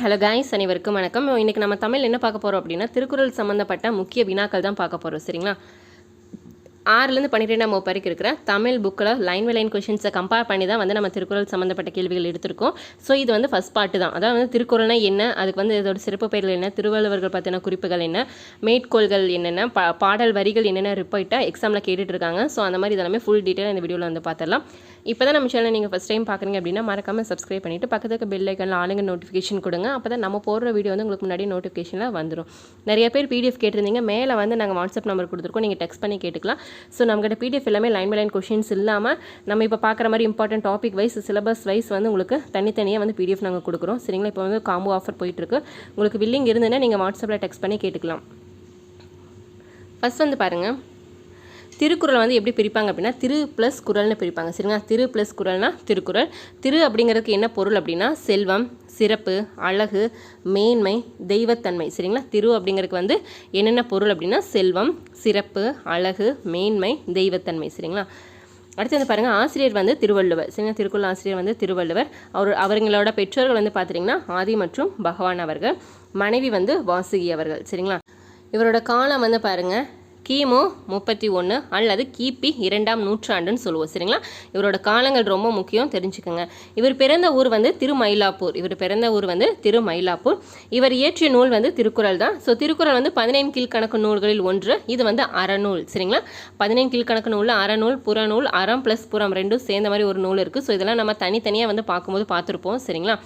Hello guys அனைவருக்கும் வணக்கம். இன்னைக்கு நம்ம தமிழ் என்ன பார்க்க போகிறோம் அப்படின்னா திருக்குறள் சம்மந்தப்பட்ட முக்கிய வினாக்கள் தான் பார்க்க போகிறோம் சரிங்களா? ஆறுலேருந்து பன்னிரெண்டாம் வகுப்பு வரைக்கும் இருக்கிற தமிழ் புக்கில் லைன் வை லைன் கொஷின்ஸை கம்பேர் பண்ணி தான் வந்து நம்ம திருக்குறள் சம்மந்தப்பட்ட கேள்விகள் எடுத்திருக்கோம். ஸோ இது வந்து ஃபஸ்ட் பார்ட்டு தான். அதாவது வந்து திருக்குறள்னா என்ன? அதுக்கு வந்து இதோட சிறப்பு பெயர்கள் என்ன? திருவள்ளுவர்கள் பற்றின குறிப்புகள் என்ன? மேற்கோள்கள் என்னென்ன? பா பாடல் வரிகள் என்னென்ன ரிப்போர்ட்டாக எக்ஸாமில் கேட்டுட்ருக்காங்க ஸோ அந்த மாதிரி இதெல்லாமே ஃபுல் டீட்டெயில் இந்த வீடியோவில் வந்து பார்த்துடலாம். இப்போ தான் நம்ம சேனல் நீங்கள் ஃபஸ்ட் டைம் பார்க்குறீங்க அப்படின்னா மறக்காமல் சப்ஸ்கிரைப் பண்ணிவிட்டு பக்கத்துக்கு பெல் ஐக்கனில் ஆளுங்க நோட்டிஃபிகேஷன் கொடுங்க. அப்போ தான் நம்ம போடுற வீடியோ வந்து உங்களுக்கு முன்னாடி நோட்டிஃபிகேஷனில் வந்துடும் நிறைய பேர் பிடிஎஃப் கேட்டிருந்தீங்க. மேலே வந்து நாங்கள் வாட்ஸ்அப் நம்பர் கொடுத்துருக்கோம். நீங்கள் டெக்ஸ்ட் பண்ணி கேட்டுக்கலாம். ஸோ நம்மகிட்ட பிடிஎஃப் எல்லாமே லைன் பை லைன் கொஷின்ஸ் இல்லாமல் நம்ம இப்போ பார்க்குற மாதிரி important topic wise syllabus wise வந்து உங்களுக்கு தனித்தனியாக வந்து பிடிஎஃப் நாங்கள் கொடுக்குறோம். சரிங்களா? இப்போ வந்து காம்போ ஆஃபர் போயிட்டுருக்கு. உங்களுக்கு வில்லிங் இருந்ததுன்னா நீங்கள் வாட்ஸ்அப்பில் டெக்ஸ்ட் பண்ணி கேட்டுக்கலாம். ஃபஸ்ட் வந்து பாருங்கள் திருக்குறள் வந்து எப்படி பிரிப்பாங்க அப்படின்னா திரு ப்ளஸ் குறள்னு பிரிப்பாங்க. சரிங்களா? திரு ப்ளஸ் குரல்னா திருக்குறள். திரு அப்படிங்கிறதுக்கு என்ன பொருள் அப்படின்னா செல்வம் சிறப்பு அழகு மேன்மை தெய்வத்தன்மை. சரிங்களா? திரு அப்படிங்கிறதுக்கு வந்து என்னென்ன பொருள் அப்படின்னா செல்வம் சிறப்பு அழகு மேன்மை தெய்வத்தன்மை. சரிங்களா? அடுத்து வந்து பாருங்கள் ஆசிரியர் வந்து திருவள்ளுவர். சரிங்களா? திருக்குறள் ஆசிரியர் வந்து திருவள்ளுவர். அவர் அவங்களோட பெற்றோர்கள் வந்து பார்த்தீங்கன்னா ஆதி மற்றும் பகவான் அவர்கள். மனைவி வந்து வாசுகி அவர்கள். சரிங்களா? இவரோட காலம் வந்து பாருங்கள் கிமு முப்பத்தி ஒன்று அல்லது கிபி இரண்டாம் நூற்றாண்டுன்னு சொல்லுவோம் சரிங்களா? இவரோட காலங்கள் ரொம்ப முக்கியம் தெரிஞ்சுக்கோங்க. இவர் பிறந்த ஊர் வந்து திருமயிலாப்பூர். இவர் பிறந்த ஊர் வந்து திருமயிலாப்பூர். இவர் இயற்றிய நூல் வந்து திருக்குறள் தான். ஸோ திருக்குறள் வந்து பதினைந்து கீழ்கணக்கு நூல்களில் ஒன்று இது வந்து அறநூல் சரிங்களா? பதினைந்து கீழ்கணக்கு நூலில் அறநூல் புறநூல் அறம் ப்ளஸ் புறம் ரெண்டும் சேர்ந்த மாதிரி ஒரு நூல் இருக்குது ஸோ இதெல்லாம் நம்ம தனித்தனியாக வந்து பார்க்கும்போது பார்த்துருப்போம் சரிங்களா?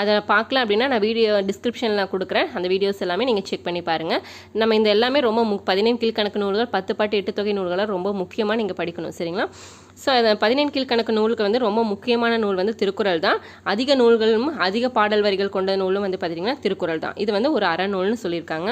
அதை பார்க்கலாம் அப்படின்னா நான் வீடியோ டிஸ்கிரிப்ஷனில் கொடுக்குறேன். அந்த வீடியோஸ் எல்லாமே நீங்கள் செக் பண்ணி பாருங்கள் நம்ம இந்த எல்லாமே ரொம்ப மு பதினைந்து கீழ்கணக்கு நூல்கள் பத்து பாட்டு எட்டு தொகை நூல்களை ரொம்ப முக்கியமாக நீங்கள் படிக்கணும் சரிங்களா? ஸோ அந்த பதினெண் கீழ்கணக்கு நூலுக்கு வந்து ரொம்ப முக்கியமான நூல் வந்து திருக்குறள் தான். அதிக நூல்களும் அதிக பாடல் வரிகள் கொண்ட நூலும் வந்து பார்த்திங்கன்னா திருக்குறள் தான். இது வந்து ஒரு அறநூல்னு சொல்லியிருக்காங்க.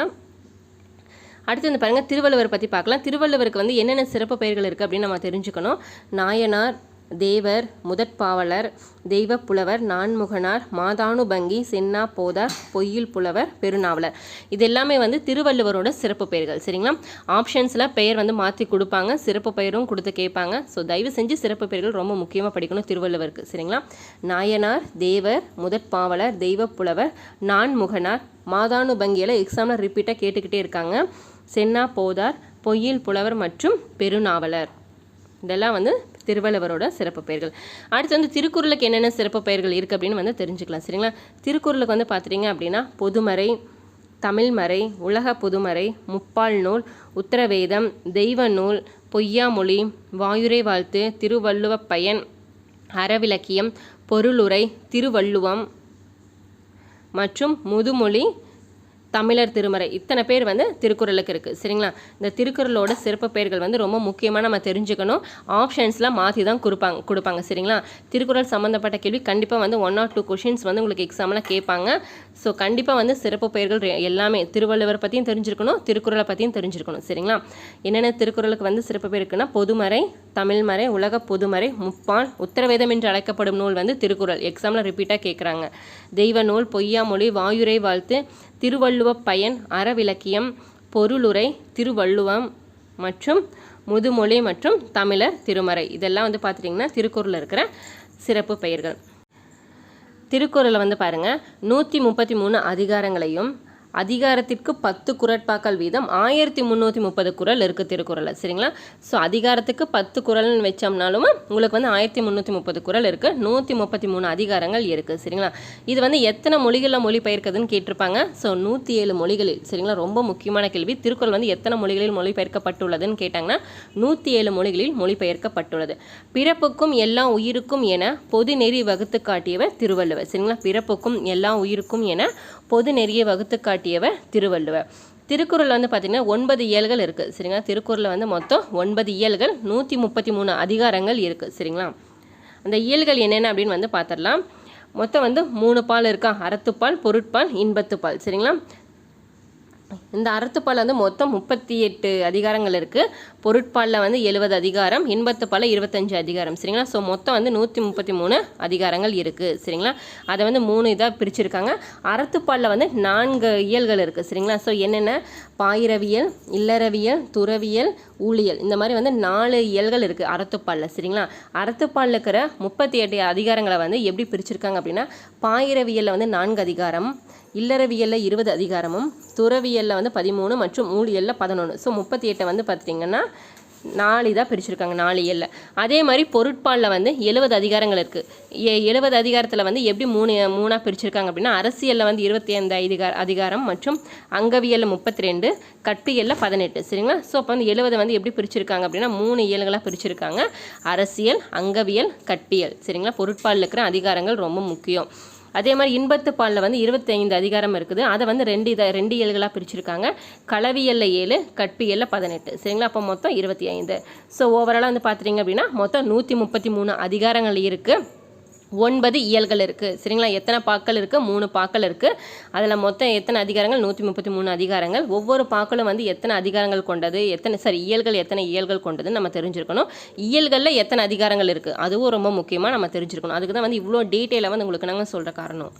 அடுத்து வந்து பாருங்கள் திருவள்ளுவர் பற்றி பார்க்கலாம். திருவள்ளுவருக்கு வந்து என்னென்ன சிறப்பு பெயர்கள் இருக்குது அப்படின்னு நம்ம தெரிஞ்சுக்கணும். நாயனார் தேவர் முதற்பாவலர் தெய்வப்புலவர் நான்முகனார் மாதானுபங்கி சென்னா போதார் பொய்யில் புலவர் பெருநாவலர். இது எல்லாமே வந்து திருவள்ளுவரோட சிறப்பு பெயர்கள் சரிங்களா? ஆப்ஷன்ஸில் பெயர் வந்து மாற்றி கொடுப்பாங்க சிறப்பு பெயரும் கொடுத்து கேட்பாங்க. ஸோ தயவு செஞ்சு சிறப்பு பெயர்கள் ரொம்ப முக்கியமாக படிக்கணும் திருவள்ளுவருக்கு சரிங்களா? நாயனார் தேவர் முதற்பாவலர் தெய்வப்புலவர் நான்முகனார் மாதானுபங்கியில் எக்ஸாமில் ரிப்பீட்டாக கேட்டுக்கிட்டே இருக்காங்க. சென்னா போதார் பொய்யில் புலவர் மற்றும் பெருநாவலர். இதெல்லாம் வந்து திருவள்ளுவரோட சிறப்பு பெயர்கள். அடுத்து வந்து திருக்குறளுக்கு என்னென்ன சிறப்பு பெயர்கள் இருக்குது அப்படின்னு வந்து தெரிஞ்சுக்கலாம் சரிங்களா? திருக்குறளுக்கு வந்து பார்த்துட்டிங்க அப்படின்னா பொதுமறை தமிழ்மறை உலக பொதுமறை முப்பால் நூல் உத்தரவேதம் தெய்வ நூல் பொய்யாமொழி வாயுரை வாழ்த்து திருவள்ளுவப் பயன் அறவிலக்கியம் பொருளுரை திருவள்ளுவம் மற்றும் முதுமொழி தமிழர் திருமறை. இத்தனை பேர் வந்து திருக்குறளுக்கு இருக்குது சரிங்களா? இந்த திருக்குறளோட சிறப்பு பெயர்கள் வந்து ரொம்ப முக்கியமாக நம்ம தெரிஞ்சுக்கணும். ஆப்ஷன்ஸ்லாம் மாற்றி தான் கொடுப்பாங்க கொடுப்பாங்க. சரிங்களா? திருக்குறள் சம்மந்தப்பட்ட கேள்வி கண்டிப்பாக வந்து ஒன் ஆர் டூ கொஷின்ஸ் வந்து உங்களுக்கு எக்ஸாமில் கேட்பாங்க. ஸோ கண்டிப்பாக வந்து சிறப்பு பெயர்கள் எல்லாமே திருவள்ளுவர் பற்றியும் தெரிஞ்சிருக்கணும் திருக்குறளை பற்றியும் தெரிஞ்சிருக்கணும். சரிங்களா? என்னென்ன திருக்குறளுக்கு வந்து சிறப்பு பெயர் இருக்குன்னா பொதுமறை தமிழ்மறை உலக பொதுமறை முப்பால் உத்தரவேதம் என்று அழைக்கப்படும் நூல் வந்து திருக்குறள். எக்ஸாமில் ரிப்பீட்டாக கேட்குறாங்க தெய்வ நூல் பொய்யா மொழி வாயுரை வாழ்த்து திருவள்ளுவப் பயன் அறவிலக்கியம் பொருளுரை திருவள்ளுவம் மற்றும் முதுமொழி மற்றும் தமிழர் திருமறை. இதெல்லாம் வந்து பார்த்துட்டிங்கன்னா திருக்குறளில் இருக்கிற சிறப்பு பெயர்கள். திருக்குறளை வந்து பாருங்கள் நூற்றி முப்பத்தி மூணு அதிகாரங்களையும் அதிகாரத்திற்கு பத்து குரட்பாக்கள் வீதம். ஆயிரத்தி முந்நூற்றி முப்பது குறள் இருக்குது திருக்குறளில் சரிங்களா? ஸோ அதிகாரத்துக்கு பத்து குறள்னு வச்சோம்னாலும் உங்களுக்கு வந்து ஆயிரத்தி முந்நூற்றி முப்பது குறள் இருக்குது நூற்றி முப்பத்தி மூணு அதிகாரங்கள் இருக்குது சரிங்களா? இது வந்து எத்தனை மொழிகளில் மொழிபெயர்க்குதுன்னு கேட்டிருப்பாங்க. ஸோ நூற்றி ஏழு மொழிகளில். சரிங்களா? ரொம்ப முக்கியமான கேள்வி. திருக்குறள் வந்து எத்தனை மொழிகளில் மொழிபெயர்க்கப்பட்டுள்ளதுன்னு கேட்டாங்கன்னா நூற்றி ஏழு மொழிகளில் மொழிபெயர்க்கப்பட்டுள்ளது. பிறப்புக்கும் எல்லா உயிருக்கும் என பொது நெறி வகுத்து காட்டியவர் திருவள்ளுவர். சரிங்களா? பிறப்புக்கும் எல்லா உயிருக்கும் என பொது நெறியை வகுத்து காட்டியவர் திருவள்ளுவர் திருக்குறள் வந்து பார்த்திங்கன்னா ஒன்பது இயல்கள் இருக்குது சரிங்களா? திருக்குறளில் வந்து மொத்தம் ஒன்பது இயல்கள் நூற்றி முப்பத்தி மூணு அதிகாரங்கள் இருக்குது சரிங்களா? அந்த இயல்கள் என்னென்ன அப்படின்னு வந்து பார்த்துடலாம் மொத்தம் வந்து மூணு பால் இருக்கா? அறத்துப்பால் பொருட்பால் இன்பத்துப்பால் சரிங்களா? இந்த அறத்துப்பால் வந்து மொத்தம் முப்பத்தி எட்டு அதிகாரங்கள் இருக்குது பொருட்பாலில் வந்து எழுபது அதிகாரம் இன்பத்துப்பாலில் இருபத்தஞ்சு அதிகாரம். சரிங்களா? ஸோ மொத்தம் வந்து நூற்றி முப்பத்தி மூணு அதிகாரங்கள் இருக்குது சரிங்களா? அதை வந்து மூணு இதாக பிரிச்சிருக்காங்க. அறத்துப்பாலில் வந்து நான்கு இயல்கள் இருக்குது சரிங்களா? ஸோ என்னென்ன? பாயிரவியல் இல்லறவியல் துறவியல் ஊழியல். இந்த மாதிரி வந்து நாலு இயல்கள் இருக்குது அறத்துப்பாலில். சரிங்களா? அறத்துப்பாலில் இருக்கிற முப்பத்தி எட்டு அதிகாரங்களை வந்து எப்படி பிரிச்சிருக்காங்க அப்படின்னா பாயிரவியலில் வந்து நான்கு அதிகாரம் இல்லறவியலில் இருபது அதிகாரமும் துறவியலில் வந்து பதிமூணு மற்றும் ஊழியலில் பதினொன்று ஸோ முப்பத்தி எட்டை வந்து பார்த்திங்கன்னா நாலு இதாக பிரிச்சிருக்காங்க நாலு இயலில். அதே மாதிரி பொருட்பாலில் வந்து எழுபது அதிகாரங்கள் இருக்குது எழுபது அதிகாரத்தில் வந்து எப்படி மூணு மூணாக பிரிச்சிருக்காங்க அப்படின்னா அரசியலில் வந்து இருபத்தி ஐந்து அதிகார அதிகாரம் மற்றும் அங்கவியலில் முப்பத்தி ரெண்டு கற்பியலில் பதினெட்டு. சரிங்களா? ஸோ அப்போ வந்து எழுபதை வந்து எப்படி பிரிச்சிருக்காங்க அப்படின்னா மூணு இயல்களாக பிரிச்சிருக்காங்க. அரசியல் அங்கவியல் கற்பியல். சரிங்களா? பொருட்பாலில் இருக்கிற அதிகாரங்கள் ரொம்ப முக்கியம். அதே மாதிரி இன்பத்து பாலில் வந்து இருபத்தைந்து அதிகாரம் இருக்குது. அதை வந்து ரெண்டு இதை ரெண்டு இயல்களாக பிரிச்சிருக்காங்க. களவியல்ல ஏழு கற்பியலில் பதினெட்டு. சரிங்களா? அப்போ மொத்தம் இருபத்தி ஐந்து ஸோ ஓவராலாக வந்து பார்த்துட்டிங்க அப்படின்னா மொத்தம் நூற்றி முப்பத்தி மூணு அதிகாரங்கள் இருக்குது ஒன்பது இயல்கள் இருக்குது சரிங்களா? எத்தனை பாக்கள் இருக்குது மூணு பாக்கள் இருக்குது அதில் மொத்தம் எத்தனை அதிகாரங்கள்? நூற்றி முப்பத்தி மூணு அதிகாரங்கள். ஒவ்வொரு பாக்களும் வந்து எத்தனை அதிகாரங்கள் கொண்டது? எத்தனை சாரி இயல்கள் எத்தனை இயல்கள் கொண்டதுன்னு நம்ம தெரிஞ்சிருக்கணும். இயல்களில் எத்தனை அதிகாரங்கள் இருக்குது அதுவும் ரொம்ப முக்கியமாக நம்ம தெரிஞ்சிருக்கணும். அதுக்கு தான் வந்து இவ்வளோ டீட்டெயிலாக வந்து உங்களுக்கு நாங்கள் சொல்கிற காரணம்.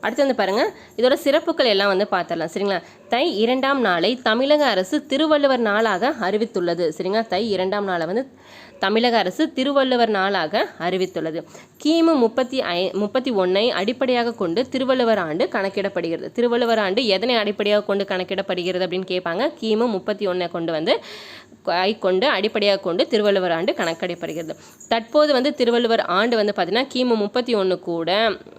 அடுத்து வந்து பாருங்கள் இதோட சிறப்புகள் எல்லாம் வந்து பார்த்துடலாம் சரிங்களா? தை இரண்டாம் நாளை தமிழக அரசு திருவள்ளுவர் நாளாக அறிவித்துள்ளது. சரிங்களா? தை இரண்டாம் நாளை வந்து தமிழக அரசு திருவள்ளுவர் நாளாக அறிவித்துள்ளது. கிமு முப்பத்தி ஐ முப்பத்தி ஒன்றை அடிப்படையாக கொண்டு திருவள்ளுவர் ஆண்டு கணக்கிடப்படுகிறது. திருவள்ளுவர் ஆண்டு எதனை அடிப்படையாக கொண்டு கணக்கிடப்படுகிறது அப்படின்னு கேட்பாங்க கிமு முப்பத்தி ஒன்றை கொண்டு வந்து ஆய் கொண்டு அடிப்படையாக கொண்டு திருவள்ளுவர் ஆண்டு கணக்கிடப்படுகிறது தற்போது வந்து திருவள்ளுவர் ஆண்டு வந்து பார்த்திங்கன்னா கிமு முப்பத்தி ஒன்று கூட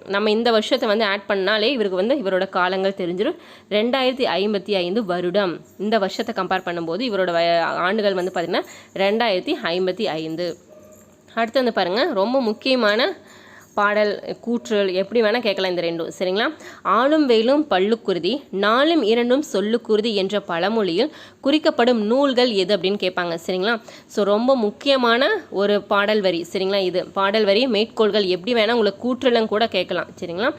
நம்ம இந்த வருஷத்தை வந்து ஆட் பண்ணாலே இவருக்கு வந்து இவரோட காலங்கள் தெரிஞ்சிடும் ரெண்டாயிரத்தி ஐம்பத்தி ஐந்து வருடம் இந்த வருஷத்தை கம்பேர் பண்ணும்போது இவரோட வய- ஆண்டுகள் வந்து பார்த்திங்கன்னா ரெண்டாயிரத்தி ஐம்பத்தி ஐந்து. அடுத்து வந்து பாருங்கள் ரொம்ப முக்கியமான பாடல் கூற்றல் எப்படி வேணால் கேட்கலாம் இந்த ரெண்டும். சரிங்களா? ஆளும் வெயிலும் பல்லுக்குருதி நாளும் இரண்டும் சொல்லுக்குருதி என்ற பழமொழியில் குறிக்கப்படும் நூல்கள் எது அப்படின்னு கேட்பாங்க. சரிங்களா? ஸோ ரொம்ப முக்கியமான ஒரு பாடல் வரி. சரிங்களா இது? பாடல் வரி மேற்கோள்கள் எப்படி வேணால் உங்களுக்கு கூற்றலும் கூட கேட்கலாம். சரிங்களா?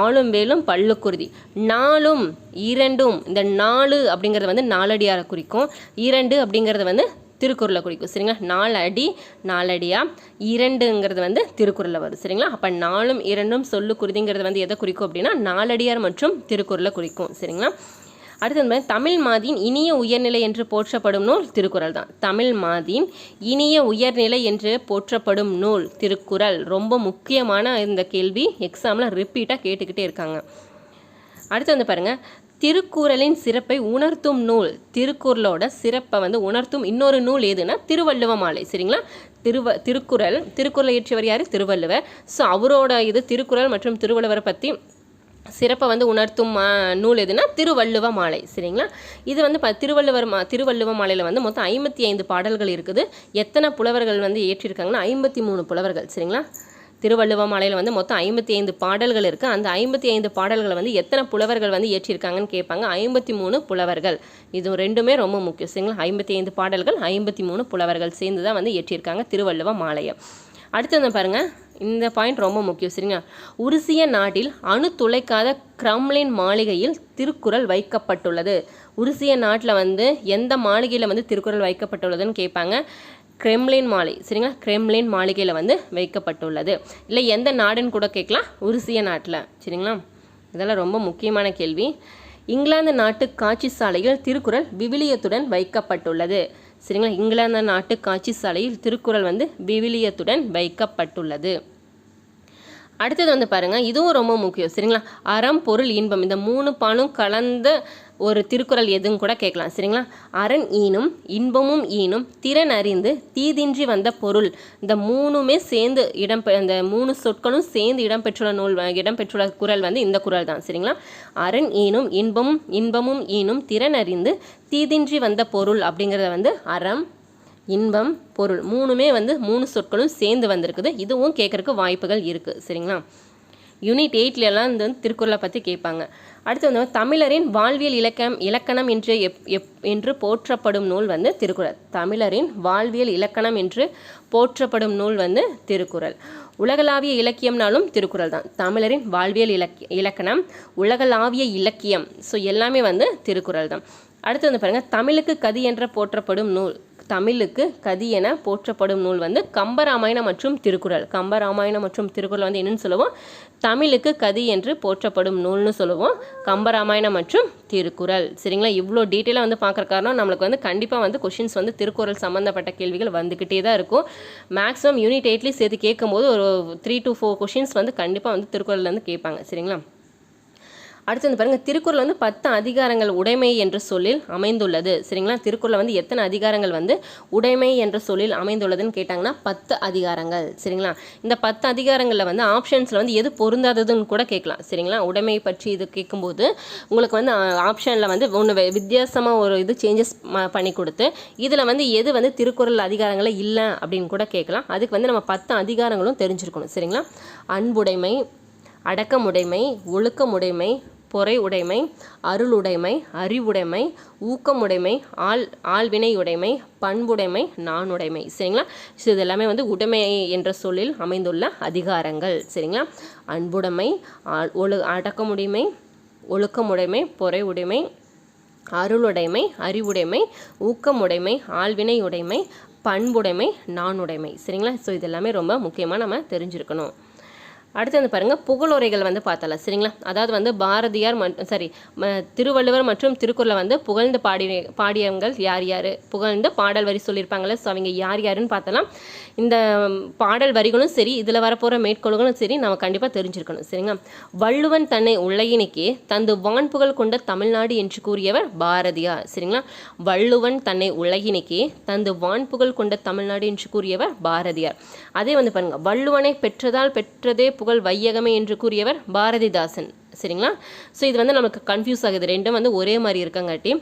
ஆளும் வேலும் பல்லுக்குருதி நாளும் இரண்டும் இந்த நாலு அப்படிங்கிறது வந்து நாலடியாரை குறிக்கும். இரண்டு அப்படிங்கிறது வந்து திருக்குறளை குறிக்கும். சரிங்களா? நாலு அடி நாலடியாக இரண்டுங்கிறது வந்து திருக்குறளில் வரும் சரிங்களா? அப்போ நாலும் இரண்டும் சொல்லு குருதிங்கிறது வந்து எதை குறிக்கும் அப்படின்னா நாலடியார் மற்றும் திருக்குறளை குறிக்கும். சரிங்களா? அடுத்து வந்து தமிழ் மாதின் இனிய உயர்நிலை என்று போற்றப்படும் நூல் திருக்குறள் தான். தமிழ் மாதின் இனிய உயர்நிலை என்று போற்றப்படும் நூல் திருக்குறள். ரொம்ப முக்கியமான இந்த கேள்வி. எக்ஸாமில் ரிப்பீட்டாக கேட்டுக்கிட்டே இருக்காங்க. அடுத்து வந்து பாருங்கள் திருக்குறளின் சிறப்பை உணர்த்தும் நூல் திருக்குறளோட சிறப்பை வந்து உணர்த்தும் இன்னொரு நூல் எதுனா திருவள்ளுவ மாலை சரிங்களா? திருவ திருக்குறள் திருக்குறளை இயற்றியவர் யார்? திருவள்ளுவர். ஸோ அவரோட இது திருக்குறள் மற்றும் திருவள்ளுவரை பற்றி சிறப்பை வந்து உணர்த்தும் மா நூல் எதுனா திருவள்ளுவ மாலை சரிங்களா? இது வந்து ப திருவள்ளுவர் மா திருவள்ளுவ மாலையில் வந்து மொத்தம் ஐம்பத்தி ஐந்து பாடல்கள் இருக்குது. எத்தனை புலவர்கள் வந்து இயற்றியிருக்காங்கன்னா ஐம்பத்தி மூணு புலவர்கள் சரிங்களா? திருவள்ளுவமாலையில் வந்து மொத்தம் ஐம்பத்தி ஐந்து பாடல்கள் இருக்குது அந்த ஐம்பத்தி ஐந்து பாடல்களை வந்து எத்தனை புலவர்கள் வந்து ஏற்றியிருக்காங்கன்னு கேட்பாங்க. ஐம்பத்தி மூணு புலவர்கள். இது ரெண்டுமே ரொம்ப முக்கியம். சரிங்களா? ஐம்பத்தி ஐந்து பாடல்கள் ஐம்பத்தி மூணு புலவர்கள் சேர்ந்து தான் வந்து ஏற்றியிருக்காங்க திருவள்ளுவ மாலையை. அடுத்து வந்து பாருங்கள் இந்த பாயிண்ட் ரொம்ப முக்கியம். சரிங்களா? உருசிய நாட்டில் அணு துளைக்காத கிரம்லின் மாளிகையில் திருக்குறள் வைக்கப்பட்டுள்ளது. உருசிய நாட்டில் வந்து எந்த மாளிகையில் வந்து திருக்குறள் வைக்கப்பட்டுள்ளதுன்னு கேட்பாங்க. கிரெம்லின் மாலை சரிங்களா? கிரெம்லின் மாளிகையில் வந்து வைக்கப்பட்டுள்ளது. இல்லை எந்த நாடுன்னு கூட கேட்கலாம். உருசிய நாட்டில் சரிங்களா? இதெல்லாம் ரொம்ப முக்கியமான கேள்வி. இங்கிலாந்து நாட்டு காட்சி சாலையில் திருக்குறள் விவிலியத்துடன் வைக்கப்பட்டுள்ளது. சரிங்களா? இங்கிலாந்து நாட்டு காட்சி சாலையில் திருக்குறள் வந்து விவிலியத்துடன் வைக்கப்பட்டுள்ளது. அடுத்தது வந்து பாருங்கள் இதுவும் ரொம்ப முக்கியம் சரிங்களா? அறம் பொருள் இன்பம் இந்த மூணு பாலும் கலந்த ஒரு திருக்குறள் எதுவும் கூட கேட்கலாம் சரிங்களா? அரண் ஈனும் இன்பமும் ஈனும் திறன் அறிந்து தீதின்றி வந்த பொருள். இந்த மூணுமே சேர்ந்து இடம் இந்த மூணு சொற்களும் சேர்ந்து இடம்பெற்றுள்ள நூல் இடம்பெற்றுள்ள குறள் வந்து இந்த குறள் தான் சரிங்களா? அரண் ஈனும் இன்பமும் இன்பமும் ஈனும் திறன் அறிந்து தீதின்றி வந்த பொருள் அப்படிங்கிறத வந்து அறம் இன்பம் பொருள் மூணுமே வந்து மூணு சொற்களும் சேர்ந்து வந்திருக்குது. இதுவும் கேட்கறதுக்கு வாய்ப்புகள் இருக்குது சரிங்களா? யூனிட் எயிட்லலாம் இந்த திருக்குறளை பற்றி கேட்பாங்க. அடுத்து வந்து தமிழரின் வாழ்வியல் இலக்கம் இலக்கணம் என்று எப் எப் என்று போற்றப்படும் நூல் வந்து திருக்குறள். தமிழரின் வாழ்வியல் இலக்கணம் என்று போற்றப்படும் நூல் வந்து திருக்குறள். உலகளாவிய இலக்கியம்னாலும் திருக்குறள் தான். தமிழரின் வாழ்வியல் இலக்கிய இலக்கணம் உலகளாவிய இலக்கியம். ஸோ எல்லாமே வந்து திருக்குறள் தான். அடுத்து வந்து பாருங்கள் தமிழுக்கு கதி என்ற போற்றப்படும் நூல். தமிழுக்கு கதி என போற்றப்படும் நூல் வந்து கம்பராமாயணம் மற்றும் திருக்குறள். கம்பராமாயணம் மற்றும் திருக்குறள் வந்து என்னன்னு சொல்லுவோம்? தமிழுக்கு கதி என்று போற்றப்படும் நூல்னு சொல்லுவோம். கம்பராமாயணம் மற்றும் திருக்குறள். சரிங்களா? இவ்வளோ டீட்டெயிலாக வந்து பார்க்குற காரணம் நம்மளுக்கு வந்து கண்டிப்பாக வந்து கொஷின்ஸ் வந்து திருக்குறள் சம்மந்தப்பட்ட கேள்விகள் வந்துக்கிட்டே தான் இருக்கும். மேக்ஸிமம் யூனிட் எயிட்லேயும் சேர்த்து கேட்கும்போது ஒரு த்ரீ டு ஃபோர் கொஷின்ஸ் வந்து கண்டிப்பாக வந்து திருக்குறள்லேருந்து கேட்பாங்க. சரிங்களா? அடுத்து வந்து பாருங்கள் திருக்குறள் வந்து பத்து அதிகாரங்கள் உடைமை என்ற சொல்லில் அமைந்துள்ளது. சரிங்களா? திருக்குறளில் வந்து எத்தனை அதிகாரங்கள் வந்து உடைமை என்ற சொல்லில் அமைந்துள்ளதுன்னு கேட்டாங்கன்னா பத்து அதிகாரங்கள். சரிங்களா? இந்த பத்து அதிகாரங்களில் வந்து ஆப்ஷன்ஸில் வந்து எது பொருந்தாததுன்னு கூட கேட்கலாம். சரிங்களா? உடைமை பற்றி இது கேட்கும்போது உங்களுக்கு வந்து ஆப்ஷனில் வந்து ஒன்று வித்தியாசமாக ஒரு இது சேஞ்சஸ் பண்ணி கொடுத்து இதில் வந்து எது வந்து திருக்குறள் அதிகாரங்களில் இல்லை அப்படின்னு கூட கேட்கலாம். அதுக்கு வந்து நம்ம பத்து அதிகாரங்களும் தெரிஞ்சிருக்கணும். சரிங்களா? அன்புடைமை அடக்கமுடைமை ஒழுக்கமுடைமை பொறை உடைமை அருளுடைமை அறிவுடைமை ஊக்கமுடைமை ஆள் ஆள்வினை உடைமை பண்புடைமை நாணுடைமை சரிங்களா? ஸோ இது எல்லாமே வந்து உடைமை என்ற சொல்லில் அமைந்துள்ள அதிகாரங்கள். சரிங்களா? அன்புடைமை ஆள் ஒழு அடக்கமுடைமை ஒழுக்கமுடைமை பொறை உடைமை அருளுடைமை அறிவுடைமை ஊக்கமுடைமை ஆள்வினை உடைமை பண்புடைமை நாணுடைமை சரிங்களா? ஸோ இது எல்லாமே ரொம்ப முக்கியமாக நம்ம தெரிஞ்சிருக்கணும். அடுத்து வந்து பாருங்கள் புகழுரைகள் வந்து பார்த்தலாம் சரிங்களா? அதாவது வந்து பாரதியார் சாரி திருவள்ளுவர் மற்றும் திருக்குறளை வந்து புகழ்ந்து பாடி பாடியவங்கள் யார் யார்? புகழ்ந்து பாடல் வரி சொல்லியிருப்பாங்களே ஸோ அவங்க யார் யாருன்னு பார்த்தலாம். இந்த பாடல் வரிகளும் சரி இதில் வரப்போகிற மேற்கோள்களும் சரி நம்ம கண்டிப்பாக தெரிஞ்சிருக்கணும் சரிங்களா? வள்ளுவன் தன்னை உலகினிக்கு தந்து வான்புகழ் கொண்ட தமிழ்நாடு என்று கூறியவர் பாரதியார் சரிங்களா? வள்ளுவன் தன்னை உலகினைக்கு தந்து வான் புகழ் கொண்ட தமிழ்நாடு என்று கூறியவர் பாரதியார். அதே வந்து பாருங்கள் வள்ளுவனை பெற்றதால் பெற்றதே புகழ் வையகமே என்று கூறியவர் பாரதிதாசன். சரிங்களா? ஸோ இது வந்து நமக்கு கன்ஃபியூஸ் ஆகுது. ரெண்டும் வந்து ஒரே மாதிரி இருக்கங்காட்டி.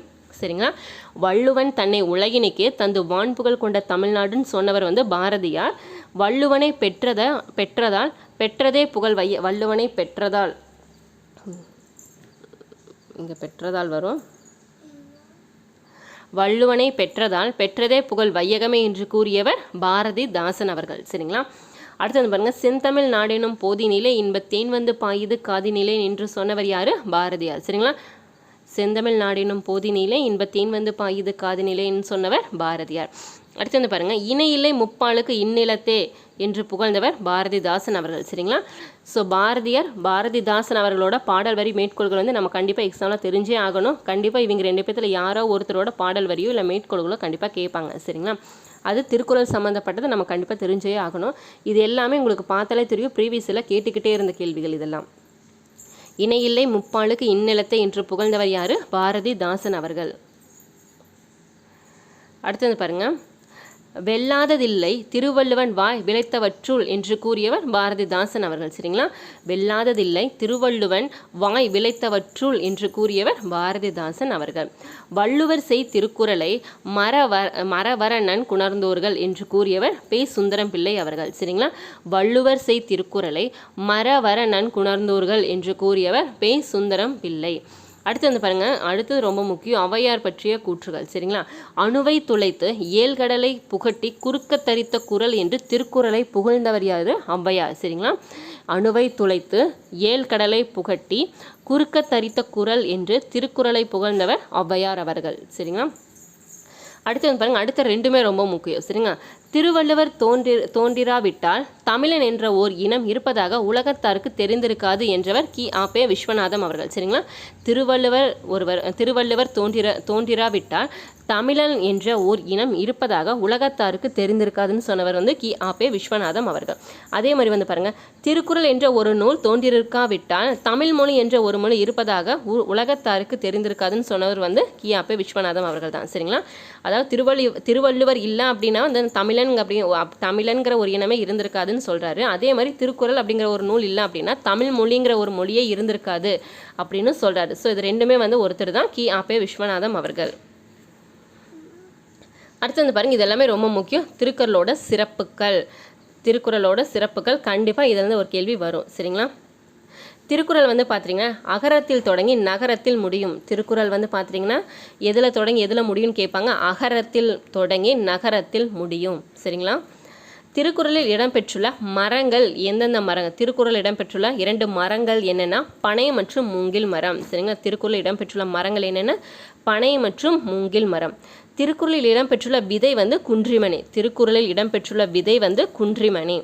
சரிங்களா? வள்ளுவன் தன்னை உலகினிக்கே தந்து வான்புகழ் கொண்ட தமிழ்நாடுன்னு சொன்னவர் வந்து பாரதியார். வள்ளுவனை பெற்றத பெற்றதால் பெற்றதே புகழ் வைய வள்ளுவனை பெற்றதால். இங்கே பெற்றதால் வரும். வள்ளுவனை பெற்றதால் பெற்றதே புகழ் வையகமே என்று கூறியவர் பாரதிதாசன் அவர்கள். சரிங்களா? அடுத்து வந்து பாருங்கள் செந்தமிழ் நாடெனும் போதினிலே இன்ப தேன் வந்து பாயுது காதினிலே என்று சொன்னவர் யார்? பாரதியார். சரிங்களா? செந்தமிழ் நாடெனும் போதினிலே இன்ப தேன் வந்து பாயுது காதினிலேன்னு சொன்னவர் பாரதியார். அடுத்து வந்து பாருங்கள் இணையில்லை முப்பாளுக்கு இந்நிலத்தே என்று புகழ்ந்தவர் பாரதிதாசன் அவர்கள் சரிங்களா? ஸோ பாரதியார் பாரதிதாசன் அவர்களோட பாடல் வரி மேற்கோள்கள் வந்து நம்ம கண்டிப்பாக எக்ஸாமில் தெரிஞ்சே ஆகணும். கண்டிப்பாக இவங்க ரெண்டு பேர்த்தில் யாரோ ஒருத்தரோட பாடல் வரியோ இல்லை மேற்கோள்களோ கண்டிப்பாக கேட்பாங்க சரிங்களா? அது திருக்குறள் சம்மந்தப்பட்டது நம்ம கண்டிப்பாக தெரிஞ்சே ஆகணும். இது எல்லாமே உங்களுக்கு பார்த்தாலே தெரியும். ப்ரீவியஸில் கேட்டுக்கிட்டே இருந்த கேள்விகள் இதெல்லாம். இணையில்லை முப்பாளுக்கு இந்நிலத்தை என்று புகழ்ந்தவர் யார்? பாரதிதாசன் அவர்கள். அடுத்தது பாருங்கள் வெல்லாததில்லை திருவள்ளுவன் வாய் விளைத்தவற்றுள் என்று கூறியவர் பாரதிதாசன் அவர்கள் சரிங்களா? வெல்லாததில்லை திருவள்ளுவன் வாய் விளைத்தவற்றுள் என்று கூறியவர் பாரதிதாசன் அவர்கள். வள்ளுவர் செய் திருக்குறளை மரவ மரவரணன் குணர்ந்தோர்கள் என்று கூறியவர் பே. சுந்தரம் பிள்ளை அவர்கள் சரிங்களா? வள்ளுவர் செய் திருக்குறளை மரவரணன் குணர்ந்தோர்கள் என்று கூறியவர் பே. சுந்தரம் பிள்ளை அடுத்து வந்து பாருங்கள் அடுத்தது ரொம்ப முக்கியம் ஔவையார் பற்றிய கூற்றுகள் சரிங்களா? அணுவை துளைத்து ஏழ்கடலை புகட்டி குறுக்க தரித்த குரல் என்று திருக்குறளை புகழ்ந்தவர் யார்? ஔவையார் சரிங்களா? அணுவை துளைத்து ஏழ்கடலை புகட்டி குறுக்க தரித்த குரல் என்று திருக்குறளை புகழ்ந்தவர் ஔவையார் அவர்கள் சரிங்களா? அடுத்து வந்து பாருங்கள் அடுத்த ரெண்டுமே ரொம்ப முக்கியம் சரிங்களா? திருவள்ளுவர் தோன்றி தோன்றிராவிட்டால் தமிழன் என்ற ஓர் இனம் இருப்பதாக உலகத்தாருக்கு தெரிந்திருக்காது என்றவர் கி. ஆபே விஸ்வநாதம் அவர்கள். சரிங்களா? திருவள்ளுவர் ஒருவர் திருவள்ளுவர் தோன்றிர தோன்றிராவிட்டால் தமிழன் என்ற ஓர் இனம் இருப்பதாக உலகத்தாருக்கு தெரிந்திருக்காதுன்னு சொன்னவர் வந்து கி. ஆபே விஸ்வநாதம் அவர்கள். அதே மாதிரி வந்து பாருங்கள் திருக்குறள் என்ற ஒரு நூல் தோன்றியிருக்காவிட்டால் தமிழ் மொழி என்ற ஒரு மொழி இருப்பதாக உ- உலகத்தாருக்கு தெரிந்திருக்காதுன்னு சொன்னவர் வந்து கி. ஆபே விஸ்வநாதம் அவர்கள் தான். சரிங்களா? அதாவது திருவள்ளு திருவள்ளுவர் இல்லை அப்படின்னா வந்து தமிழன் அப்படி தமிழன்கிற ஒரு இனமே இருந்திருக்காதுன்னு சொல்கிறாரு அதே மாதிரி திருக்குறள் அப்படிங்கிற ஒரு நூல் இல்லை அப்படின்னா தமிழ் மொழிங்கிற ஒரு மொழியே இருந்திருக்காது அப்படின்னு சொல்கிறாரு ஸோ இது ரெண்டுமே வந்து ஒருத்தர் தான் கி. ஆபே விஸ்வநாதம் அவர்கள். அடுத்து வந்து பாருங்கள் இது எல்லாமே ரொம்ப முக்கியம். திருக்குறளோட சிறப்புகள். திருக்குறளோட சிறப்புகள் கண்டிப்பாக இதுலேருந்து ஒரு கேள்வி வரும். சரிங்களா? திருக்குறள் வந்து பார்த்தீங்கன்னா அகரத்தில் தொடங்கி நகரத்தில் முடியும். திருக்குறள் வந்து பார்த்தீங்கன்னா எதில் தொடங்கி எதில் முடியும்னு கேட்பாங்க. அகரத்தில் தொடங்கி நகரத்தில் முடியும். சரிங்களா? திருக்குறளில் இடம்பெற்றுள்ள மரங்கள் எந்தெந்த மரங்கள்? திருக்குறள் இடம்பெற்றுள்ள இரண்டு மரங்கள் என்னென்னா பனை மற்றும் மூங்கில் மரம். சரிங்களா? திருக்குறளில் இடம்பெற்றுள்ள மரங்கள் என்னென்ன பனை மற்றும் மூங்கில் மரம். திருக்குறளில் இடம்பெற்றுள்ள விதை வந்து குன்றிமணி. திருக்குறளில் இடம்பெற்றுள்ள விதை வந்து குன்றிமணி.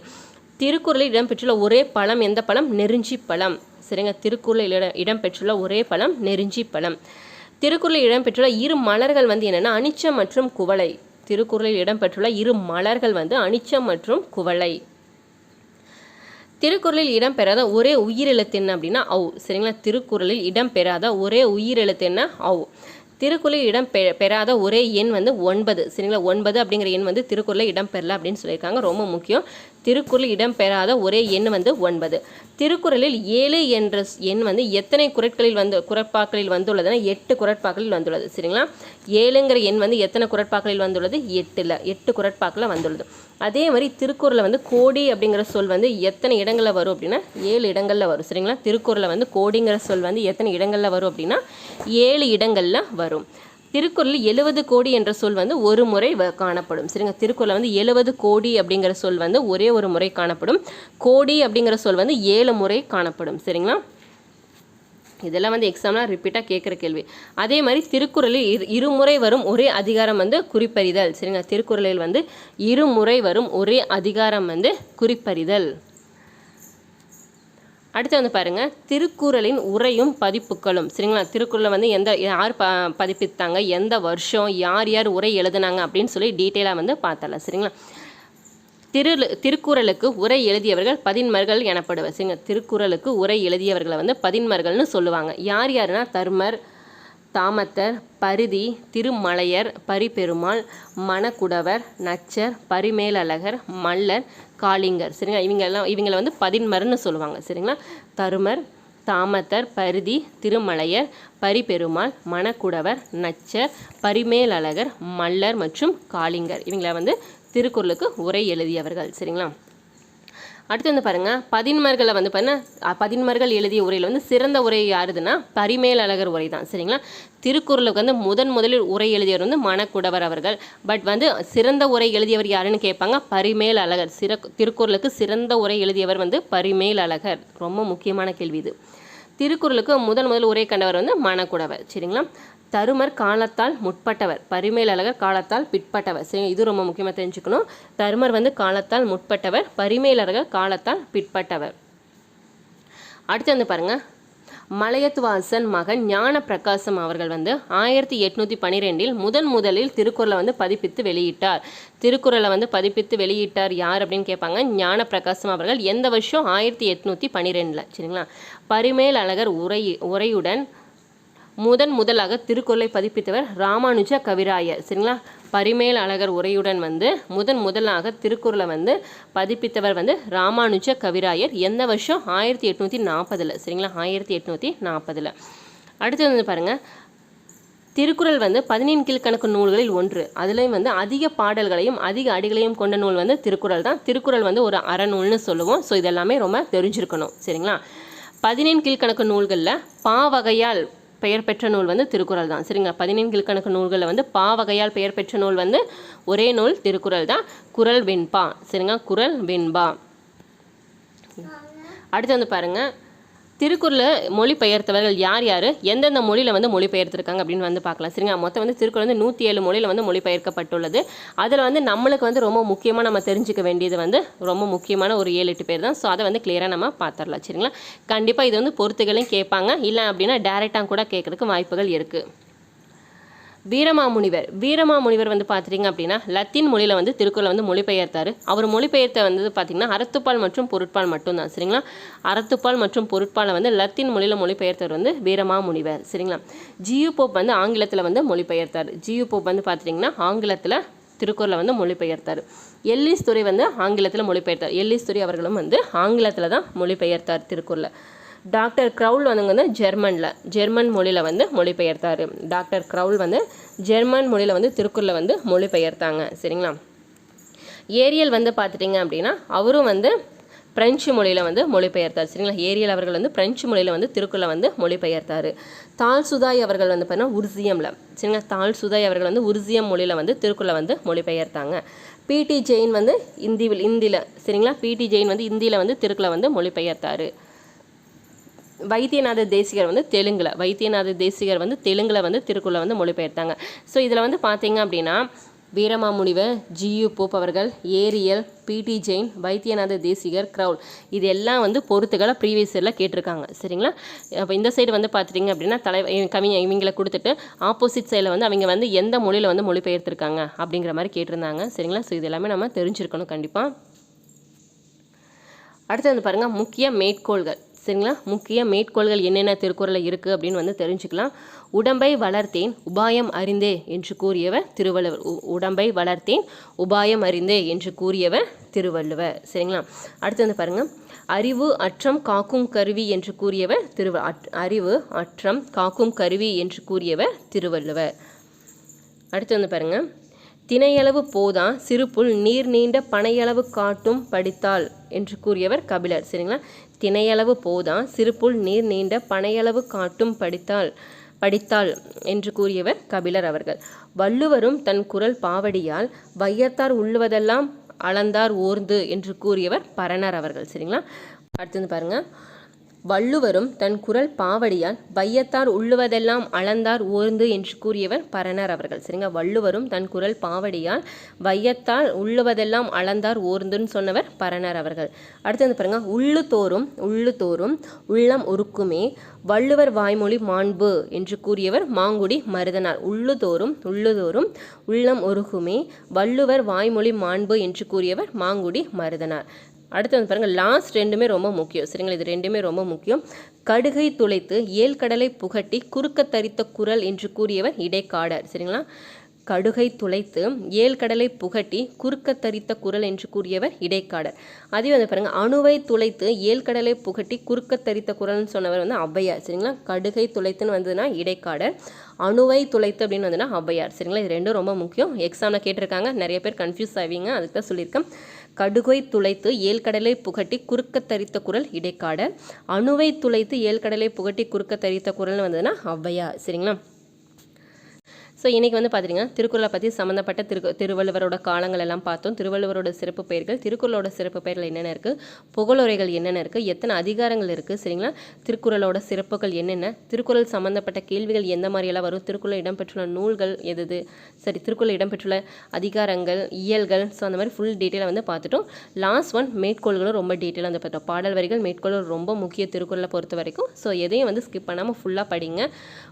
திருக்குறளில் இடம்பெற்றுள்ள ஒரே பழம் எந்த பழம்? நெருஞ்சி பழம். சரிங்க? திருக்குறளில் இட இடம்பெற்றுள்ள ஒரே பழம் நெருஞ்சி பழம். திருக்குறளில் இடம்பெற்றுள்ள இரு மலர்கள் வந்து என்னென்னா அனிச்சம் மற்றும் குவளை. திருக்குறளில் இடம்பெற்றுள்ள இரு மலர்கள் வந்து அனிச்சம் மற்றும் குவளை. திருக்குறளில் இடம்பெறாத ஒரே உயிரெழுத்து என்ன அப்படின்னா ஔ. சரிங்களா? திருக்குறளில் இடம்பெறாத ஒரே உயிரெழுத்து என்ன? ஔ. திருக்குறளில் இடம் பெ பெறாத ஒரே எண் வந்து ஒன்பது. சரிங்களா? ஒன்பது அப்படிங்கிற எண் வந்து திருக்குறளில் இடம் பெறல அப்படின்னு சொல்லியிருக்காங்க. ரொம்ப முக்கியம். திருக்குறள் இடம்பெறாத ஒரே எண் வந்து ஒன்பது. திருக்குறளில் ஏழு என்ற எண் வந்து எத்தனை குரட்களில் வந்து குரட்பாக்களில் வந்துள்ளதுன்னா எட்டு குரட்பாக்களில் வந்துள்ளது. சரிங்களா? ஏழுங்கிற எண் வந்து எத்தனை குரட்பாக்களில் வந்துள்ளது? எட்டில் எட்டு குரட்பாக்களில் வந்துள்ளது. அதே மாதிரி திருக்குறளில் வந்து கோடி அப்படிங்கிற சொல் வந்து எத்தனை இடங்களில் வரும் அப்படின்னா ஏழு இடங்களில் வரும். சரிங்களா? திருக்குறளில் வந்து கோடிங்கிற சொல் வந்து எத்தனை இடங்களில் வரும் அப்படின்னா ஏழு இடங்களில் வரும். திருக்குறளில் எழுபது கோடி என்ற சொல் வந்து ஒரு முறை வ- காணப்படும். சரிங்க? திருக்குறளில் வந்து எழுபது கோடி அப்படிங்கிற சொல் வந்து ஒரே ஒரு முறை காணப்படும். கோடி அப்படிங்கிற சொல் வந்து ஏழு முறை காணப்படும். சரிங்களா? இதெல்லாம் வந்து எக்ஸாம்லாம் ரிப்பீட்டாக கேட்குற கேள்வி. அதே மாதிரி திருக்குறளில் இரு இருமுறை வரும் ஒரே அதிகாரம் வந்து குறிப்பறிதல். சரிங்களா? திருக்குறளில் வந்து இருமுறை வரும் ஒரே அதிகாரம் வந்து குறிப்பறிதல். அடுத்து வந்து பாருங்கள் திருக்குறளின் உரையும் பதிப்புகளும். சரிங்களா? திருக்குறளை வந்து எந்த யார் ப பதிப்பித்தாங்க? எந்த வருஷம்? யார் யார் உரை எழுதுனாங்க? அப்படின்னு சொல்லி டீட்டெயிலாக வந்து பார்த்தலாம் சரிங்களா? திரு திருக்குறளுக்கு உரை எழுதியவர்கள் பதின்மர்கள் எனப்படுவர். சரிங்க திருக்குறளுக்கு உரை எழுதியவர்களை வந்து பதின்மர்கள்னு சொல்லுவாங்க. யார் யாருன்னா தர்மர் தாமத்தர் பரிதி திருமலையர் பரிபெருமாள் மணக்குடவர் நச்சர் பரிமேலழகர் மல்லர் காளிங்கர். சரிங்களா? இவங்க எல்லாம் இவங்களை வந்து பதின்மர்னு சொல்லுவாங்க. சரிங்களா? தருமர் தாமத்தர் பரிதி திருமலையர் பரிபெருமாள் மணக்குடவர் நச்சர் பரிமேலழகர் மல்லர் மற்றும் காளிங்கர். இவங்களை வந்து திருக்குறளுக்கு உரை எழுதியவர்கள். சரிங்களா? அடுத்து வந்து பாருங்கள் பதின்மர்களை வந்து பாருங்கள் பதின்மர்கள் எழுதிய உரையில் வந்து சிறந்த உரை யாருதுன்னா பரிமேலழகர் உரை தான் சரிங்களா? திருக்குறளுக்கு வந்து முதன் முதலில் உரை எழுதியவர் வந்து மணக்குடவர் அவர்கள். பட் வந்து சிறந்த உரை எழுதியவர் யாருன்னு கேட்பாங்க பரிமேல் அழகர். சிற திருக்குறளுக்கு சிறந்த உரை எழுதியவர் வந்து பரிமேல் அழகர். ரொம்ப முக்கியமான கேள்வி இது. திருக்குறளுக்கு முதன் முதல் உரை கண்டவர் வந்து மணக்குடவர் சரிங்களா? தருமர் காலத்தால் முற்பட்டவர். பரிமேலழகர் காலத்தால் பிற்பட்டவர். சரி இது ரொம்ப முக்கியமாக தெரிஞ்சுக்கணும். தருமர் வந்து காலத்தால் முற்பட்டவர் பரிமேலழகர் காலத்தால் பிற்பட்டவர். அடுத்து வந்து பாருங்க. மலையத்துவாசன் மகன் ஞான பிரகாசம் அவர்கள் வந்து ஆயிரத்தி எட்நூற்றி பன்னிரெண்டில் முதன் முதலில் திருக்குறளை வந்து பதிப்பித்து வெளியிட்டார். திருக்குறளை வந்து பதிப்பித்து வெளியிட்டார் யார் அப்படின்னு கேட்பாங்க. ஞான பிரகாசம் அவர்கள் எந்த வருஷம்? ஆயிரத்தி எட்நூற்றி பன்னிரெண்டில் சரிங்களா? பரிமேல் அழகர் உரை உரையுடன் முதன் முதலாக திருக்குறளை பதிப்பித்தவர் ராமானுஜ கவிராயர். சரிங்களா? பரிமேல் அழகர் உரையுடன் வந்து முதன் முதலாக திருக்குறளை வந்து பதிப்பித்தவர் வந்து ராமானுஜ கவிராயர். எந்த வருஷம்? ஆயிரத்தி எட்நூற்றி நாற்பதில். சரிங்களா? ஆயிரத்தி எட்நூற்றி நாற்பதில். அடுத்து வந்து பாருங்கள் திருக்குறள் வந்து பதினேழு கீழ்கணக்கு நூல்களில் ஒன்று. அதுலேயும் வந்து அதிக பாடல்களையும் அதிக அடிகளையும் கொண்ட நூல் வந்து திருக்குறள் தான். திருக்குறள் வந்து ஒரு அறநூல்னு சொல்லுவோம். ஸோ இதெல்லாமே ரொம்ப தெரிஞ்சிருக்கணும். சரிங்களா? பதினேழு கீழ்கணக்கு நூல்களில் பாவகையால் பெயர் பெற்ற நூல் வந்து திருக்குறள் தான். சரிங்க பதினேழு கீழ்க்கணக்கு நூல்களில் வந்து பாவகையால் பெயர் பெற்ற நூல் வந்து ஒரே நூல் திருக்குறள் தான். குறள் வெண்பா. சரிங்க குறள் வெண்பா. அடுத்து வந்து பாருங்கள் திருக்குறளை மொழிபெயர்த்தவர்கள் யார் யார்? எந்தெந்த மொழியில் வந்து மொழிபெயர்த்திருக்காங்க அப்படின்னு வந்து பார்க்கலாம். சரிங்க மொத்தம் வந்து திருக்குறள் வந்து நூற்றி ஏழு மொழியில் வந்து மொழிபெயர்க்கப்பட்டுள்ளது. அதில் வந்து நம்மளுக்கு வந்து ரொம்ப முக்கியமாக நம்ம தெரிஞ்சுக்க வேண்டியது வந்து ரொம்ப முக்கியமான ஒரு ஏழு எட்டு பேர் தான். ஸோ அதை வந்து கிளியராக நம்ம பார்த்துடலாம். சரிங்களா? கண்டிப்பாக இது வந்து பொறுத்துகளையும் கேட்பாங்க. இல்லை அப்படின்னா டேரெக்டாக கூட கேட்குறதுக்கு வாய்ப்புகள் இருக்குது வீரமாமுனிவர். வீரமாமுனிவர் வந்து பார்த்துட்டிங்க அப்படின்னா லத்தீன் மொழியில் வந்து திருக்குறளை வந்து மொழிபெயர்த்தார். அவர் மொழிபெயர்த்த வந்து பார்த்திங்கன்னா அறத்துப்பால் மற்றும் பொருட்பால் மட்டும்தான் சரிங்களா? அறத்துப்பால் மற்றும் பொருட்பாலை வந்து லத்தீன் மொழியில் மொழிபெயர்த்தவர் வந்து வீரமாமுனிவர் சரிங்களா? ஜியு போப் வந்து ஆங்கிலத்தில் வந்து மொழிபெயர்த்தார். ஜியு போப் வந்து பார்த்துட்டிங்கன்னா ஆங்கிலத்தில் திருக்குறளை வந்து மொழிபெயர்த்தார். எல்லிஸ் துறை வந்து ஆங்கிலத்தில் மொழிபெயர்த்தார். எல்லிஸ் துறை அவர்களும் வந்து ஆங்கிலத்தில் தான் மொழிபெயர்த்தார் திருக்குறளை. டாக்டர் க்ரௌல் வந்து வந்து ஜெர்மனில் ஜெர்மன் மொழியில் வந்து மொழிபெயர்த்தார். டாக்டர் க்ரௌல் வந்து ஜெர்மன் மொழியில் வந்து திருக்குறளை வந்து மொழிபெயர்த்தாங்க. சரிங்களா? ஏரியல் வந்து பார்த்துட்டிங்க அப்படின்னா அவரும் வந்து பிரெஞ்சு மொழியில் வந்து மொழிபெயர்த்தார். சரிங்களா? ஏரியல் அவர்கள் வந்து பிரெஞ்சு மொழியில் வந்து திருக்குறளை வந்து மொழிபெயர்த்தார். தால் சுதாய் அவர்கள் வந்து பார்த்தீங்கன்னா உருசியமில். சரிங்களா? தால் சுதாய் அவர்கள் வந்து உருசியம் மொழியில் வந்து திருக்குறளை வந்து மொழிபெயர்த்தாங்க. பிடி ஜெயின் வந்து இந்தியில் இந்தியில் சரிங்களா? பிடி ஜெயின் வந்து இந்தியில் வந்து திருக்குறளை வந்து மொழிபெயர்த்தார். வைத்தியநாத தேசிகர் வந்து தெலுங்கில் வைத்தியநாத தேசிகர் வந்து தெலுங்கில் வந்து திருக்குறளை வந்து மொழிபெயர்த்தாங்க. ஸோ இதில் வந்து பார்த்தீங்க அப்படின்னா வீரமாமுனிவர் ஜியு போப் அவர்கள் ஏரியல் பிடி ஜெயின் வைத்தியநாத தேசிகர் க்ரௌல் இது எல்லாம் வந்து பொறுத்துக்களை ப்ரீவியஸ் இயரில் கேட்டிருக்காங்க. சரிங்களா? அப்போ இந்த சைடு வந்து பார்த்துட்டிங்க அப்படின்னா தலை கவிஞர் இவங்களை கொடுத்துட்டு ஆப்போசிட் சைடில் வந்து அவங்க வந்து எந்த மொழியில் வந்து மொழிபெயர்த்திருக்காங்க அப்படிங்கிற மாதிரி கேட்டிருந்தாங்க. சரிங்களா? ஸோ இது எல்லாமே நம்ம தெரிஞ்சிருக்கணும் கண்டிப்பாக அடுத்து வந்து பாருங்கள் முக்கிய மேற்கோள்கள். சரிங்களா? முக்கிய மேற்கோள்கள் என்னென்ன திருக்குறளில் இருக்குது அப்படின்னு வந்து தெரிஞ்சுக்கலாம். உடம்பை வளர்த்தேன் உபாயம் அறிந்தே என்று கூறியவர் திருவள்ளுவர். உ- உடம்பை வளர்த்தேன் உபாயம் அறிந்தே என்று கூறியவர் திருவள்ளுவர். சரிங்களா? அடுத்து வந்து பாருங்கள் அறிவு அற்றம் காக்கும் கருவி என்று கூறியவர் திருவ அட்- அறிவு அற்றம் காக்கும் கருவி என்று கூறியவர் திருவள்ளுவர். அடுத்து வந்து பாருங்க. தினையளவு போதா சிறுப்புள் நீர் நீண்ட பனையளவு காட்டும் படித்தால் என்று கூறியவர் கபிலர். சரிங்களா? தினையளவு போதா சிறுபுல் நீர் நீண்ட பனையளவு காட்டும் படித்தால் படித்தாள் என்று கூறியவர் கபிலர் அவர்கள். வள்ளுவரும் தன் குரல் பாவடியால் வையத்தார் உள்ளுவதெல்லாம் அளந்தார் ஓர்ந்து என்று கூறியவர் பரணர் அவர்கள். சரிங்களா? அடுத்து வந்து பாருங்கள் வள்ளுவரும் தன் குரல் பாவடியால் வையத்தார் உள்ளுவதெல்லாம் அளந்தார் ஓர்ந்து என்று கூறியவர் பரணர் அவர்கள். சரிங்க வள்ளுவரும் தன் குரல் பாவடியால் வையத்தால் உள்ளுவதெல்லாம் அளந்தார் ஓர்ந்துன்னு சொன்னவர் பரணர் அவர்கள். அடுத்து வந்து பாருங்க உள்ளு தோறும் உள்ளு தோறும் உள்ளம் உருக்குமே வள்ளுவர் வாய்மொழி மாண்பு என்று கூறியவர் மாங்குடி மருதனார். உள்ளுதோறும் உள்ளுதோறும் உள்ளம் உருகுமே வள்ளுவர் வாய்மொழி மாண்பு என்று கூறியவர் மாங்குடி மருதனார். அடுத்து வந்து பாருங்கள் லாஸ்ட் ரெண்டுமே ரொம்ப முக்கியம். சரிங்களா? இது ரெண்டுமே ரொம்ப முக்கியம். கடுகை துளைத்து ஏழ்கடலை புகட்டி குறுக்க தரித்த குரல் என்று கூறியவர் இடைக்காடர். சரிங்களா? கடுகை துளைத்து ஏழ்கடலை புகட்டி குறுக்க தரித்த குரல் என்று கூறியவர் இடைக்காடர். அதே வந்து பாருங்கள் அணுவை துளைத்து ஏழ்கடலை புகட்டி குறுக்க தரித்த குரல்னு சொன்னவர் வந்து ஔவையார். சரிங்களா? கடுகை துளைத்துன்னு வந்ததுன்னா இடைக்காடர். அணுவை துளைத்து அப்படின்னு வந்துன்னா ஔவையார். சரிங்களா? இது ரெண்டும் ரொம்ப முக்கியம். எக்ஸாமில் கேட்டிருக்காங்க. நிறைய பேர் கன்ஃபியூஸ் ஆவீங்க. அதுக்கு தான் சொல்லியிருக்கேன். கடுகை துளைத்து ஏழ்கடலை புகட்டி குறுக்க தரித்த குரல் இடைக்காடல். அணுவை துளைத்து ஏழ்கடலை புகட்டி குறுக்க தரித்த குரல்னு வந்ததுன்னா ஔவையார் சரிங்களா? ஸோ இன்றைக்கி வந்து பார்த்தீங்கன்னா திருக்குறளை பற்றி சம்மந்தப்பட்ட திரு திருவள்ளுவரோட காலங்கள் எல்லாம் பார்த்தோம். திருவள்ளுவரோட சிறப்பு பெயர்கள் திருக்குறளோட சிறப்பு பெயர்கள் என்னென்ன இருக்குது புகழுரைகள் என்னென்ன இருக்குது எத்தனை அதிகாரங்கள் இருக்குது சரிங்களா? திருக்குறளோட சிறப்புகள் என்னென்ன? திருக்குறள் சம்மந்தப்பட்ட கேள்விகள் எந்த மாதிரியெல்லாம் வரும்? திருக்குறள் இடம்பெற்றுள்ள நூல்கள் எது சரி திருக்குறள் இடம்பெற்றுள்ள அதிகாரங்கள் இயல்கள் ஸோ அந்த மாதிரி ஃபுல் டீட்டெயிலாக வந்து பார்த்துட்டோம். லாஸ்ட் ஒன் மேற்கோள்களும் ரொம்ப டீட்டெயிலாக வந்து பார்த்தோம் பாடல் வரிகள் மேற்கோள்கள் ரொம்ப முக்கிய திருக்குறளை பொறுத்த வரைக்கும். ஸோ எதையும் வந்து ஸ்கிப் பண்ணாமல் ஃபுல்லாக படிங்க.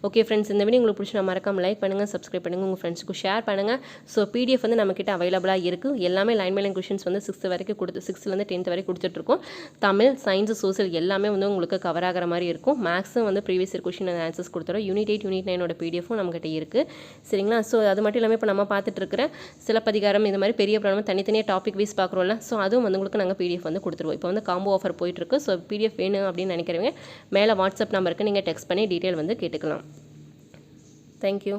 ஓகே ஃப்ரெண்ட்ஸ் இந்த வீடியோ உங்களுக்கு பிடிச்சி மறக்காமல் லைக் பண்ணுங்கள் சப்ஸ்கிரைப் பண்ணுங்கள் உங்கள் ஃப்ரெண்ட்ஸுக்கு ஷேர் பண்ணுங்கள் ஸோ பிடிஎஃப் வந்து நம்மக்கிட்ட அவைலபிளாக இருக்குது எல்லாமே லைன் மேலே கொஷின்ஸ் வந்து சிக்ஸ்த்து வரைக்கும் கொடுத்து சிக்ஸ்த்துலேருந்து டென்த் வரைக்கும் கொடுத்துட்ருக்கோம். தமிழ் சயின்ஸ் சோசியல் எல்லாமே வந்து உங்களுக்கு கவர் ஆகிற மாதிரி இருக்கும். மேக்ஸும் வந்து ப்ரீவியஸ் இயர் கொஷின் அந்த ஆன்சர்ஸ் கொடுத்துரும் யூனிட் எயிட் யூனிட் நைனோட பிடிஎஃபும் நம்மகிட்ட இருக்குது சரிங்களா? ஸோ அது மட்டும் இல்லாமல் இப்போ நம்ம பார்த்துட்டு இருக்கிற சிலப்பதிகாரம் இது மாதிரி பெரிய ப்ராப்ளம் தனித்தனியாக டாபிக் வைஸ் பார்க்குறோம்ல ஸோ அதுவும் வந்து உங்களுக்கு நாங்கள் பிடிஎஃப் வந்து கொடுத்துருவோம். இப்போ வந்து காம்போ ஆஃபர் போயிட்டுருக்கு ஸோ பிடிஎஃப் வேணும் அப்படின்னு நினைக்கிறவங்க மேலே வாட்ஸ்அப் நம்பருக்கு நீங்கள் டெக்ஸ்ட் பண்ணி டீட்டெயில் வந்து கேட்டுக்கலாம். தேங்க்யூ